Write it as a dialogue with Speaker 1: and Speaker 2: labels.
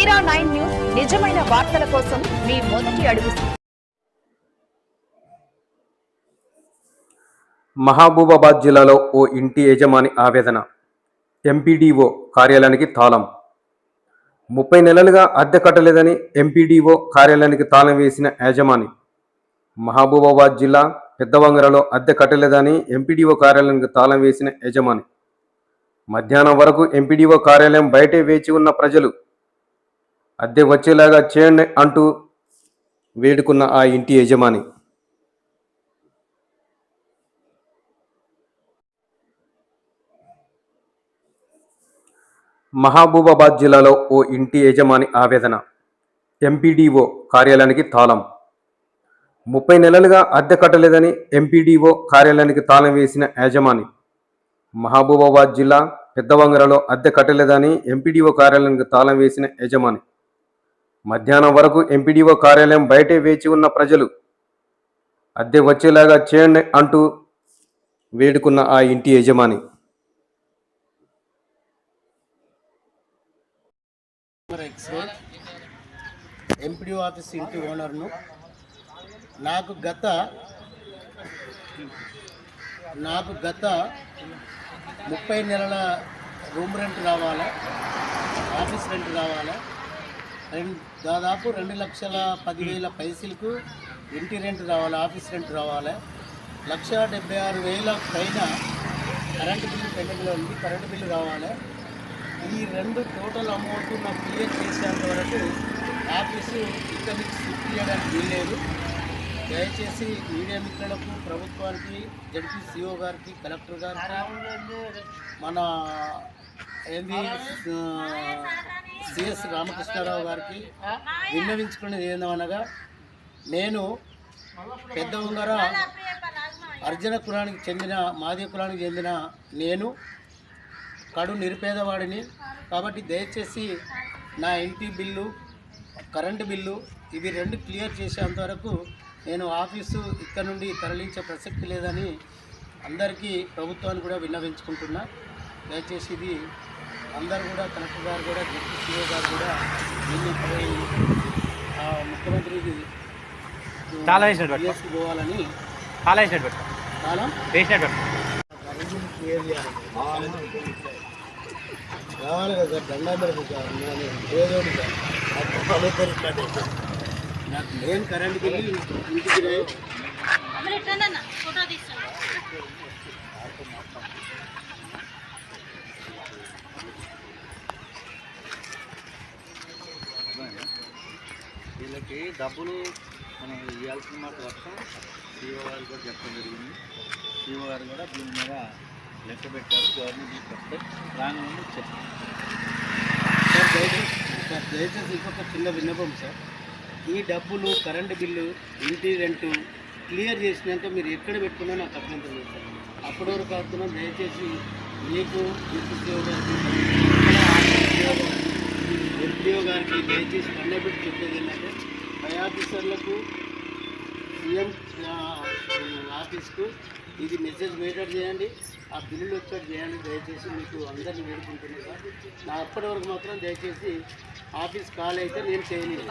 Speaker 1: తీరా nine news నిజమైన వార్తల కోసం మీ మొదటి అడుగు.
Speaker 2: మహబూబాబాద్ జిల్లాలో ఓ ఇంటి యజమాని ఆవేదన. ఎంపీడీఓ కార్యాలయానికి తాళం. ముప్పై నెలలుగా అద్దె కట్టలేదని ఎంపీడీఓ కార్యాలయానికి తాళం వేసిన యజమాని. మహబూబాబాద్ జిల్లా పెద్దవంగరలో అద్దె కట్టలేదని ఎంపీడీఓ కార్యాలయానికి తాళం వేసిన యజమాని. మధ్యాహ్నం వరకు ఎంపీడీఓ కార్యాలయం బయటే వేచి ఉన్న ప్రజలు అద్దె వచ్చేలాగా చేయండి అంటూ వేడుకున్న ఆ ఇంటి యజమాని. మహబూబాబాద్ జిల్లాలో ఓ ఇంటి యజమాని ఆవేదన. ఎంపీడీఓ కార్యాలయానికి తాళం. ముప్పై నెలలుగా అద్దె కట్టలేదని ఎంపీడీఓ కార్యాలయానికి తాళం వేసిన యజమాని. మహబూబాబాద్ జిల్లా పెద్దవంగరలో అద్దె కట్టలేదని ఎంపీడీఓ కార్యాలయానికి తాళం వేసిన యజమాని. మధ్యాహ్నం వరకు ఎంపీడీఓ కార్యాలయం బయటే వేచి ఉన్న ప్రజలు అద్దె వచ్చేలాగా చేయండి అంటూ వేడుకున్న ఆ ఇంటి యజమాని.
Speaker 3: ఎంపీడీ ఆఫీస్ ఇంటి ఓనర్ను నాకు గత నాకు గత ముప్పై నెలల రూమ్ రెంట్ రావాలా ఆఫీస్ రెంట్ రావాలా రెండు దాదాపు రెండు లక్షల పదివేల పైసలకు ఇంటి రెంట్ రావాలి ఆఫీస్ రెంట్ రావాలి. లక్ష డెబ్బై ఆరు వేల పైన కరెంటు బిల్లు పెండింగ్లో ఉంది కరెంటు బిల్లు రావాలి. ఈ రెండు టోటల్ అమౌంట్ నాకు క్లియర్ చేసేంత వరకు ఆఫీసు ఇక్కడ నుంచి షిఫ్ట్ చేయడానికి వీల్లేదు. దయచేసి మీడియా మిత్రులకు ప్రభుత్వానికి జడ్పీ సిఓ గారికి కలెక్టర్ గారికి మన ఏంది? సిఎస్ రామకృష్ణారావు గారికి విన్నవించుకునేది ఏందనగా నేను పెద్ద ఉంగర అర్జున కులానికి చెందిన మాదియ కులానికి చెందిన నేను కడు నిరుపేదవాడిని. కాబట్టి దయచేసి నా ఇంటి బిల్లు కరెంటు బిల్లు ఇవి రెండు క్లియర్ చేసేంతవరకు నేను ఆఫీసు ఇక్కడ నుండి తరలించే ప్రసక్తి లేదని అందరికీ ప్రభుత్వాన్ని కూడా విన్నవించుకుంటున్నా. దయచేసి ఇది అందరు కూడా కలెక్టర్ గారు కూడా డిప్యూటీ సీఓ గారు కూడా దీన్ని ముఖ్యమంత్రికి
Speaker 4: తాళం వేసినట్టు
Speaker 3: పోవాలని
Speaker 4: తాళం వేసినట్టు
Speaker 3: చాలా
Speaker 4: వేసినట్టు
Speaker 3: రావాలి కదా సార్ సార్ నేను ఏదోటి సార్. నాకు మెయిన్ కరెంట్ బిల్లు ఇంటికి
Speaker 5: ఫోటో తీస్తాను
Speaker 6: వీళ్ళకి డబ్బులు మనం ఇవ్వాల్సిన మాట వర్షం సీఓ గారు కూడా చెప్పడం జరిగింది. సీఓ గారు కూడా దీని మీద లెక్క పెట్టారు. గవర్నమెంట్ చెప్తే దాని ముందు
Speaker 3: సార్ దయచేసి సార్ దయచేసి ఇంకొక చిన్న విన్నపం సార్. ఈ డబ్బులు కరెంటు బిల్లు ఇంటి రెంటు క్లియర్ చేసినాక మీరు ఎక్కడ పెట్టుకున్నా నాకు అభ్యంతరం లేదు సార్. అప్పటి వరకు అవుతున్నాం దయచేసి మీకు డిప్యూటీ గారికి ఎంపీఓ గారికి దయచేసి కన్నబెట్టి చెప్పేది ఏంటంటే ఆఫీసర్లకు సీఎం ఆఫీస్కు ఇది మెసేజ్ మేటర్ చేయండి. ఆ బిల్లులు వచ్చారు చేయండి దయచేసి మీకు అందరినీ వేడుకుంటున్నాను సార్. నా అప్పటి వరకు మాత్రం దయచేసి ఆఫీస్ కాల్ అయితే నేను చేయలేదు.